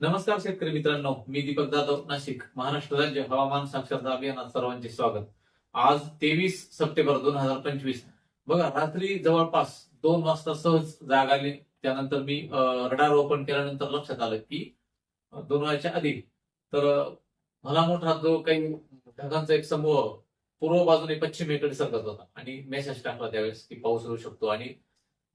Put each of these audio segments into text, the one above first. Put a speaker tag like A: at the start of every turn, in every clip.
A: नमस्कार शेतकरी मित्रांनो मी दीपक जाधव नाशिक महाराष्ट्र राज्य हवामान साक्षरता अभियानात सर्वांचे स्वागत. आज तेवीस सप्टेंबर दोन हजार पंचवीस. बघा रात्री जवळपास दोन वाजता सहज जाग आली. त्यानंतर मी रडार ओपन केल्यानंतर लक्षात आलं की दोन वाजच्या आधी. तर मला मोठा जो काही ढगांचा एक समूह पूर्व बाजूने पश्चिमेकडे सरकत होता आणि मेसेज टाकला त्यावेळेस की पाऊस होऊ शकतो. आणि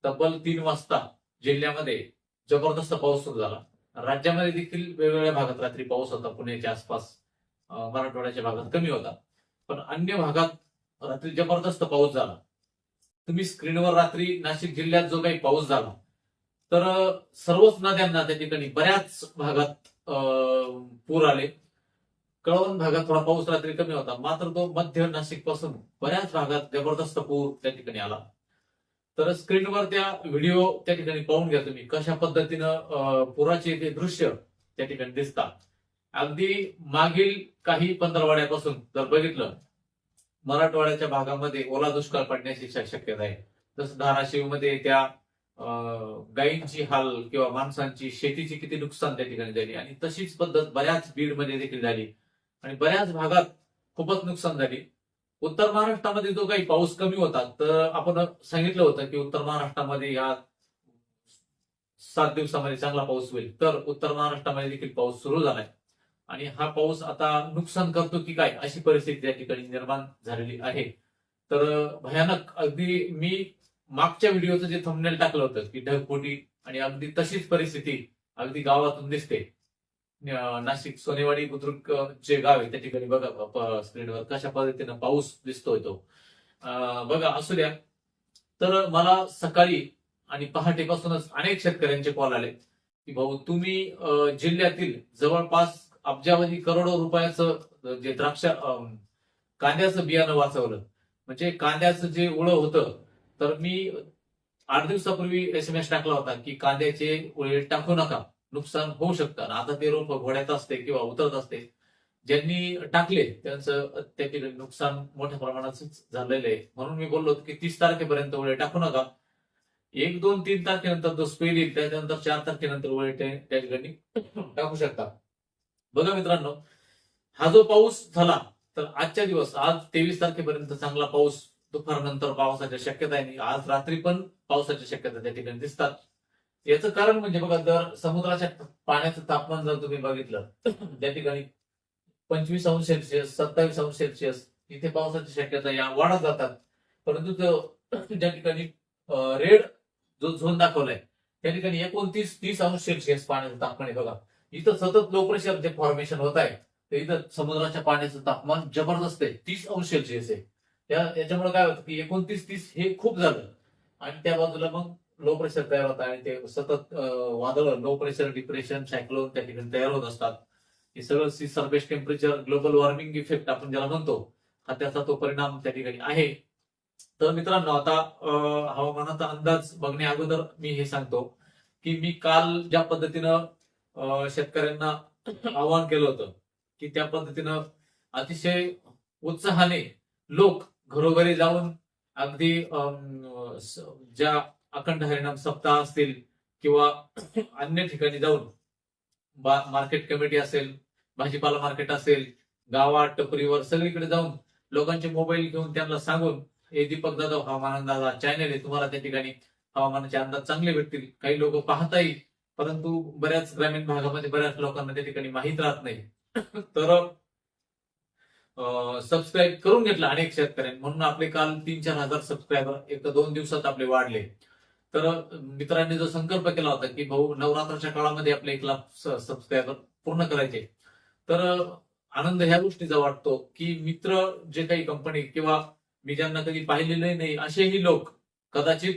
A: तब्बल तीन वाजता जिल्ह्यामध्ये जबरदस्त पाऊस सुरू झाला. राज्यामध्ये देखील वेगवेगळ्या भागात रात्री पाऊस होता. पुण्याच्या आसपास मराठवाड्याच्या भागात कमी होता. पण अन्य भागात रात्री जबरदस्त पाऊस झाला. तुम्ही स्क्रीनवर रात्री नाशिक जिल्ह्यात जो काही पाऊस झाला तर सर्वच नद्यांना त्या ठिकाणी बऱ्याच भागात अं, पूर आले. कळवण भागात थोडा पाऊस रात्री कमी होता. मात्र तो मध्य नाशिकपासून बऱ्याच भागात जबरदस्त पूर त्या ठिकाणी आला. तर स्क्रीनवर त्या व्हिडिओ त्या ठिकाणी पाहून घ्या तुम्ही कशा पद्धतीनं पुराचे ते दृश्य त्या ठिकाणी दिसतात. अगदी मागील काही पंधरवाड्यापासून जर बघितलं मराठवाड्याच्या भागामध्ये ओला दुष्काळ पडण्याची शक्यता आहे. जसं धाराशिवमध्ये त्या गायींची हाल किंवा माणसांची शेतीची किती नुकसान त्या ठिकाणी झाली आणि तशीच पद्धत बऱ्याच बीडमध्ये देखील झाली. आणि बऱ्याच भागात खूपच नुकसान झाली. उत्तर महाराष्ट्रामध्ये जो काही पाऊस कमी होता तर आपण सांगितलं होतं की उत्तर महाराष्ट्रामध्ये या सात दिवसामध्ये चांगला पाऊस होईल. तर उत्तर महाराष्ट्रामध्ये देखील पाऊस सुरू झालाय. आणि हा पाऊस आता नुकसान करतो की काय अशी परिस्थिती या ठिकाणी निर्माण झालेली आहे. तर भयानक अगदी मी मागच्या व्हिडिओचं जे थंबनेल टाकलं होतं की ढगफुटी आणि अगदी तशीच परिस्थिती अगदी गावातून दिसते. नाशिक सोनेवाडी बुद्रुक जे गाव आहे त्या ठिकाणी बघा स्क्रीनवर कशा पद्धतीनं पाऊस दिसतोय तो. बघा असू द्या. तर मला सकाळी आणि पहाटेपासूनच अनेक शेतकऱ्यांचे कॉल आले. की भाऊ तुम्ही अं, जिल्ह्यातील जवळपास अब्जावधी करोडो रुपयाचं जे द्राक्ष अं, कांद्याचं बियाणं वाचवलं. म्हणजे कांद्याचं जे उळं होतं तर मी आठ दिवसापूर्वी एस एम एस टाकला होता की कांद्याचे उळे टाकू नका. नुकसान होऊ शकतं. आणि आता ते रोप घोड्यात असते किंवा उतरत असते. ज्यांनी टाकले त्यांचं त्या ठिकाणी नुकसान मोठ्या प्रमाणात झालेलं आहे. म्हणून मी बोललो की तीस तारखेपर्यंत वळे टाकू नका. एक दोन तीन तारखेनंतर जो स्पेल येईल त्याच्यानंतर चार तारखेनंतर वळे त्या ठिकाणी टाकू शकता. बघा मित्रांनो हा जो पाऊस झाला तर आजच्या दिवस आज तेवीस तारखेपर्यंत चांगला पाऊस दुपारनंतर पावसाच्या शक्यता आहे. आणि आज रात्री पण पावसाच्या शक्यता त्या ठिकाणी दिसतात. याचं कारण म्हणजे बघा जर समुद्राच्या पाण्याचं तापमान जर तुम्ही बघितलं त्या ठिकाणी पंचवीस अंश सेल्सिअस सत्तावीस अंश सेल्सिअस इथे पावसाची शक्यता या वाढत जातात. परंतु तो ज्या ठिकाणी रेड जो झोन दाखवलाय त्या ठिकाणी एकोणतीस तीस अंश सेल्सिअस पाण्याचं तापमान आहे बघा. इथं सतत लो प्रेशर जे फॉर्मेशन होत आहे ते इथं समुद्राच्या पाण्याचं तापमान जबरदस्त आहे तीस अंश सेल्सिअस आहे. त्या याच्यामुळे काय होतं की एकोणतीस तीस हे खूप झालं. आणि त्या बाजूला मग लो प्रेशर तयार होतं आणि ते सतत वादळ लो प्रेशर डिप्रेशन सायक्लोन त्या ठिकाणी तयार होत असतात. हे सगळं sea surface temperature global warming effect आपण ज्याला म्हणतो हा त्याचा तो परिणाम त्या ठिकाणी आहे. तर मित्रांनो आता हवामानाचा अंदाज बघण्या अगोदर मी हे सांगतो की मी काल ज्या पद्धतीनं अं, शेतकऱ्यांना आवाहन केलं होतं की त्या पद्धतीनं अतिशय उत्साहाने लोक घरोघरी जाऊन अगदी अं, ज्या अखंड हरिणाम सप्ताह असतील किंवा अन्य ठिकाणी जाऊन मार्केट कमिटी असेल भाजीपाला मार्केट असेल गावात टपरीवर सगळीकडे जाऊन लोकांचे मोबाईल घेऊन त्यांना सांगून हे दीपक जाधव हवामान अंदाजा चॅनल आहे तुम्हाला त्या ठिकाणी हवामानाचे अंदाज चांगले भेटतील. काही लोक पाहताही परंतु बऱ्याच ग्रामीण भागामध्ये बऱ्याच लोकांना त्या ठिकाणी माहीत राहत नाही. तर सबस्क्राईब करून घेतलं अनेक शेतकऱ्यांनी. म्हणून आपले काल तीन चार हजार सबस्क्रायबर एक दोन दिवसात आपले वाढले. तर मित्रांनी जो संकल्प केला होता की भाऊ नवरात्राच्या काळामध्ये आपले एक लाख सबस्क्रायबर पूर्ण करायचे. तर आनंद ह्या गोष्टीचा वाटतो की मित्र जे काही कंपनी किंवा मी ज्यांना कधी पाहिलेले नाही असेही लोक कदाचित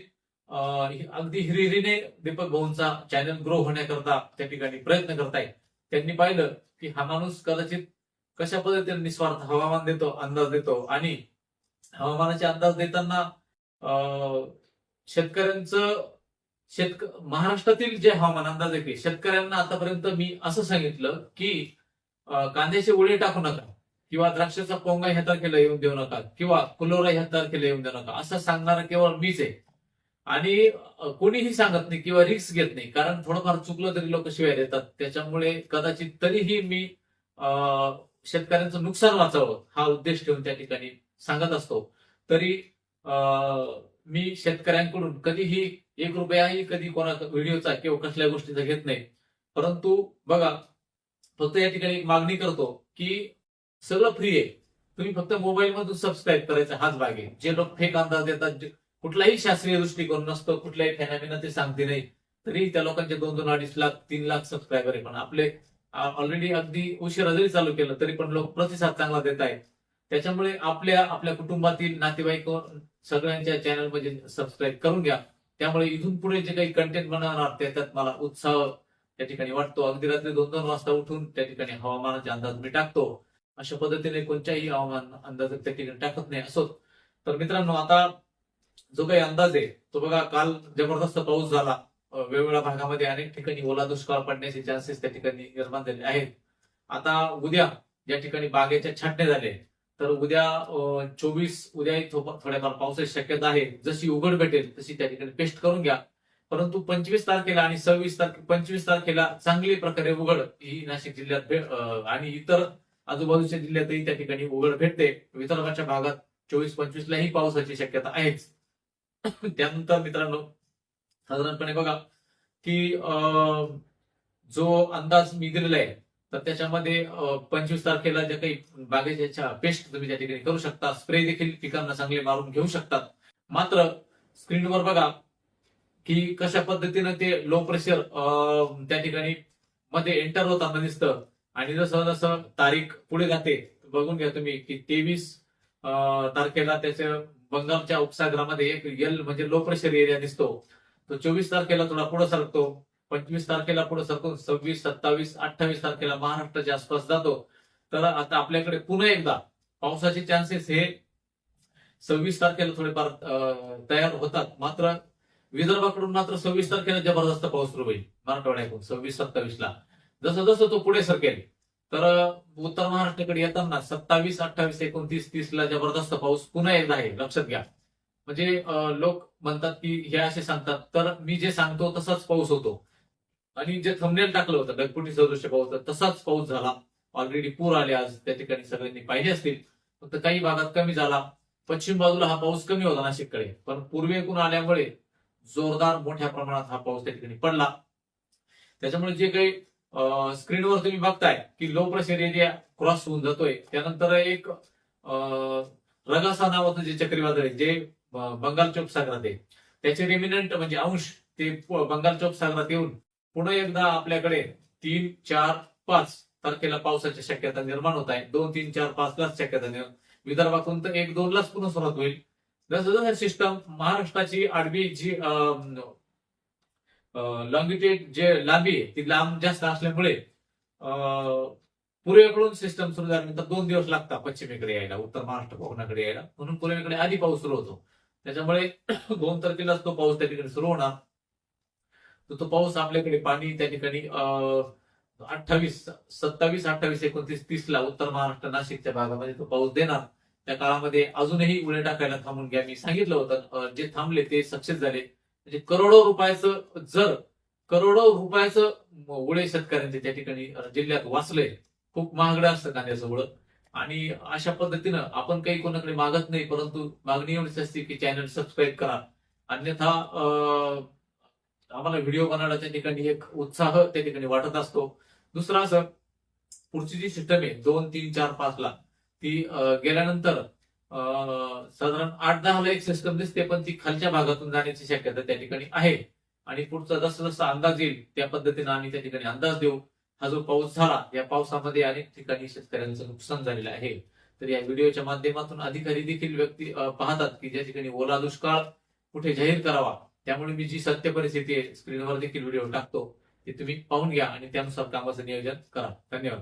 A: अं, अगदी हिरिहिरीने दीपक भाऊंचा चॅनल ग्रो होण्याकरता त्या ठिकाणी प्रयत्न करतायत. त्यांनी पाहिलं की हा माणूस कदाचित कशा पद्धतीने निस्वार्थ हवामान देतो अंदाज देतो आणि हवामानाचे अंदाज देताना अं, शेतकऱ्यांचं शेतक महाराष्ट्रातील जे हवामान अंदाज आहे शेतकऱ्यांना आतापर्यंत मी असं सांगितलं की कांद्याचे उळे टाकू नका किंवा द्राक्षाचा पोंगा ह्या तारखेला येऊन देऊ नका किंवा कुलोरा ह्या तारखेला येऊन देऊ नका असं सांगणारा केवळ मीच आहे. आणि कोणीही सांगत नाही किंवा रिक्स घेत नाही कारण थोडंफार चुकलं तरी लोक शिवाय देतात. त्याच्यामुळे कदाचित तरीही मी अ, शेतकऱ्यांचं नुकसान वाचावं हा उद्देश ठेवून त्या ठिकाणी सांगत असतो. तरी मी शेतकऱ्यांकडून कधीही एक रुपयाही कधी कोणाचा व्हिडिओचा किंवा कसल्या गोष्टीचा घेत नाही. परंतु बघा फक्त या ठिकाणी एक मागणी करतो की सगळं फ्री आहे. तुम्ही फक्त मोबाईल मधून सबस्क्राईब करायचा हाच भाग आहे. जे लोक फेक अंदाज देतात कुठलाही शास्त्रीय दृष्टिकोन नसतो कुठल्याही फॅनामिना ते सांगते नाही तरी त्या लोकांचे दोन दोन अडीच लाख तीन लाख सबस्क्रायबर आहे. पण आपले ऑलरेडी अगदी उशिरा जरी चालू केलं तरी पण लोक प्रतिसाद चांगला देत आहेत त्याच्यामुळे आपल्या आपल्या कुटुंबातील नातेवाईक सगळ्यांच्या चॅनलमध्ये सबस्क्राईब करून घ्या. त्यामुळे इथून पुढे जे काही कंटेंट बनवणार त्याच्यात मला उत्साह त्या ठिकाणी वाटतो. अगदी रात्री दोन दोन वाजता उठून त्या ठिकाणी हवामानाचे अंदाज मी टाकतो. अशा पद्धतीने कोणत्याही हवामान अंदाज त्या ठिकाणी टाकत नाही असो तर मित्रांनो आता जो काही अंदाज आहे तो बघा काल जबरदस्त पाऊस झाला. वेगवेगळ्या भागामध्ये अनेक ठिकाणी ओला दुष्काळ पडण्याचे चान्सेस त्या ठिकाणी निर्माण झाले आहेत. आता उद्या ज्या ठिकाणी बागेच्या छाटणे झाले तर उद्या चोवीस उद्याही थोड्याफार पावसाची शक्यता आहे. जशी उघड भेटेल तशी त्या ठिकाणी पेस्ट करून घ्या. परंतु पंचवीस तारखेला आणि सव्वीस तारखे पंचवीस तारखेला चांगली प्रकारे उघड ही नाशिक जिल्ह्यात आणि इतर आजूबाजूच्या जिल्ह्यातही त्या ठिकाणी उघड भेटते. विदर्भाच्या भागात चोवीस पंचवीसलाही पावसाची शक्यता आहेच. त्यानंतर मित्रांनो साधारणपणे बघा की जो अंदाज मी दिलेला आहे तर त्याच्यामध्ये पंचवीस तारखेला ज्या काही बागेच्या पेस्ट तुम्ही त्या ठिकाणी करू शकता. स्प्रे देखील पिकांना चांगले मारून घेऊ शकतात. मात्र स्क्रीनवर बघा की कशा पद्धतीनं ते लो प्रेशर त्या ठिकाणी मध्ये एंटर होताना दिसतं. आणि जसं जसं तारीख पुढे जाते बघून घ्या तुम्ही की तेवीस तारखेला त्याच्या बंगालच्या उपसागरामध्ये एक यल म्हणजे लो प्रेशर एरिया दिसतो. तो चोवीस तारखेला थोडा पुढे सरकतो. पंचवीस तारखेला पुढे सकून सव्वीस सत्तावीस अठ्ठावीस तारखेला महाराष्ट्राच्या आसपास जातो. तर आता आपल्याकडे पुन्हा एकदा पावसाचे चान्सेस हे सव्वीस तारखेला थोडेफार तयार होतात. मात्र विदर्भाकडून मात्र सव्वीस तारखेला जबरदस्त पाऊस सुरू होईल मराठवाड्याकडून सव्वीस सत्तावीस ला जसं जसं तो पुढे सरकेल तर उत्तर महाराष्ट्राकडे येताना सत्तावीस अठ्ठावीस एकोणतीस तीस ला जबरदस्त पाऊस पुन्हा एकदा आहे. लक्षात घ्या. म्हणजे लोक म्हणतात की हे असे सांगतात. तर मी जे सांगतो तसाच पाऊस होतो. आणि जे थंबनेल टाकलं होतं ढगफुटी सदृश्य पाऊस तसाच पाऊस झाला. ऑलरेडी पूर आले आज त्या ठिकाणी सगळ्यांनी पाहिजे असतील. फक्त काही भागात कमी झाला. पश्चिम बाजूला हा पाऊस कमी होता नाशिककडे. पण पूर्वेकडून आल्यामुळे जोरदार मोठ्या प्रमाणात हा पाऊस त्या ठिकाणी पडला. त्याच्यामुळे जे काही स्क्रीनवर तुम्ही बघताय की लो प्रेशर एरिया क्रॉस होऊन जातोय. त्यानंतर एक रगासा नावाचं जे चक्रीवादळ आहे जे बंगाल बंगालच्या उपसागरात आहे त्याचे रेमिनंट म्हणजे अंश ते बंगाल बंगालच्या उपसागरात येऊन पुन्हा एकदा आपल्याकडे तीन चार पाच तारखेला पावसाची शक्यता निर्माण होत आहे. दोन तीन चार पाच लाच शक्यता निर्माण. विदर्भातून तर एक दोन लाच पुन्हा सुरुवात होईल. जसं जसं सिस्टम महाराष्ट्राची आडवी जी लॉंगिट्यूड जे लांबी आहे ती लांब जास्त असल्यामुळे अं, पूर्वेकडून सिस्टम सुरू झाल्यानंतर दोन दिवस लागतात पश्चिमेकडे यायला उत्तर महाराष्ट्र कोकणाकडे यायला. म्हणून पूर्वेकडे आधी पाऊस सुरू होतो. त्याच्यामुळे दोन तारखेलाच तो पाऊस त्या ठिकाणी सुरू होणार. तर तो पाऊस आपल्याकडे पाणी त्या ठिकाणी अठ्ठावीस सत्तावीस अठ्ठावीस एकोणतीस तीस ला उत्तर महाराष्ट्र नाशिकच्या भागामध्ये तो पाऊस देणार. त्या काळामध्ये अजूनही उडे टाकायला थांबून घ्या. मी सांगितलं होतं जे थांबले ते सक्सेस झाले. म्हणजे करोडो रुपयाचं जर करोडो रुपयाचं उडे शेतकऱ्यांचे त्या ठिकाणी जिल्ह्यात वाचलंय. खूप महागडं असतं कांद्याचं उडं. आणि अशा पद्धतीनं आपण काही कोणाकडे मागत नाही परंतु मागणी एवढीच असते की चॅनल सबस्क्राईब करा. अन्यथा आम्हाला व्हिडिओ बनवण्याच्या ठिकाणी एक उत्साह त्या ठिकाणी वाटत असतो. दुसरा असं पुढची जी सिस्टम आहे दोन तीन चार पाच ला ती गेल्यानंतर अं, साधारण आठ दहा ला एक सिस्टम दिसते पण ती खालच्या भागातून जाण्याची शक्यता त्या ठिकाणी आहे. आणि पुढचा जसं जसं अंदाज येईल त्या पद्धतीने आम्ही त्या ठिकाणी अंदाज देऊ. हा जो पाऊस झाला या पावसामध्ये अनेक ठिकाणी शेतकऱ्यांचं नुकसान झालेलं आहे. तर या व्हिडिओच्या माध्यमातून अधिकारी देखील व्यक्ती पाहतात की ज्या ठिकाणी ओला दुष्काळ कुठे जाहीर करावा त्यामुळे मी जी सत्य परिस्थिती आहे स्क्रीनवर देखील व्हिडिओ टाकतो ते तुम्ही पाहून घ्या आणि त्यानुसार कामाचं नियोजन करा. धन्यवाद.